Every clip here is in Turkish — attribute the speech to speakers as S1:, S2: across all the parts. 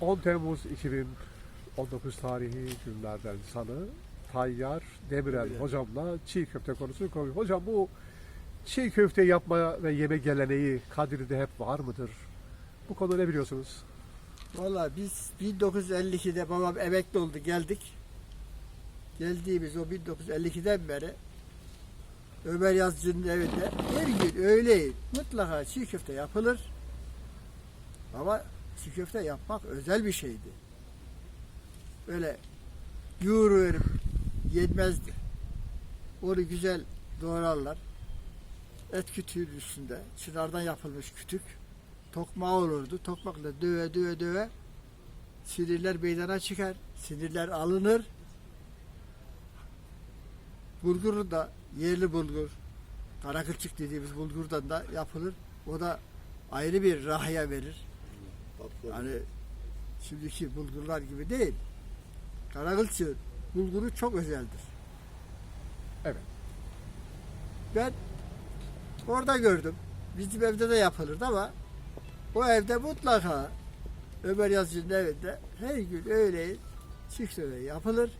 S1: 10 Temmuz 2019 tarihi günlerden salı Tayyar Demirel hocamla çiğ köfte konusunu konuşuyoruz. Hocam bu çiğ köfte yapma ve yeme geleneği Kadir'de hep var mıdır? Bu konuda ne biliyorsunuz?
S2: Valla biz 1952'de babam emekli oldu geldik. Geldiğimiz o 1952'den beri Ömer Yazıcı'nın evinde her gün öğleyin mutlaka çiğ köfte yapılır. Ama çiğ köfte yapmak özel bir şeydi. Böyle yoğuru verip yenmezdi. Onu güzel doğrarlar. Et kütüğün üstünde çınardan yapılmış kütük tokmağı olurdu. Tokmakla döve döve döve sinirler meydana çıkar. Sinirler alınır. Bulgur da yerli bulgur, kara kılçık dediğimiz bulgurdan da yapılır. O da ayrı bir rahya verir. Hani şimdiki bulgurlar gibi değil. Kara kılçığın bulguru çok özeldir.
S1: Evet.
S2: Ben orada gördüm. Bizim evde de yapılırdı ama o evde mutlaka Ömer Yazıcı'nın evinde her gün öğleyin çift öğle yapılır.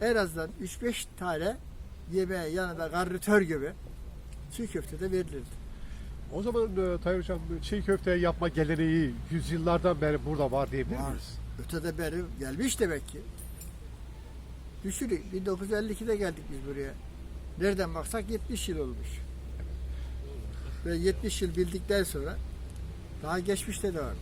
S2: En azından 3-5 tane yemeğe yanında garnitör gibi çiğ köfte de verilirdi.
S1: O zaman e, Tayyar Hocam çiğ köfte yapma geleneği yüzyıllardan beri burada var diyebilir
S2: Var.
S1: miyiz?
S2: Ötede beri gelmiş demek ki. Düşünün 1952'de geldik biz buraya. Nereden baksak 70 yıl olmuş. Ve 70 yıl bildikten sonra daha geçmişte de vardır.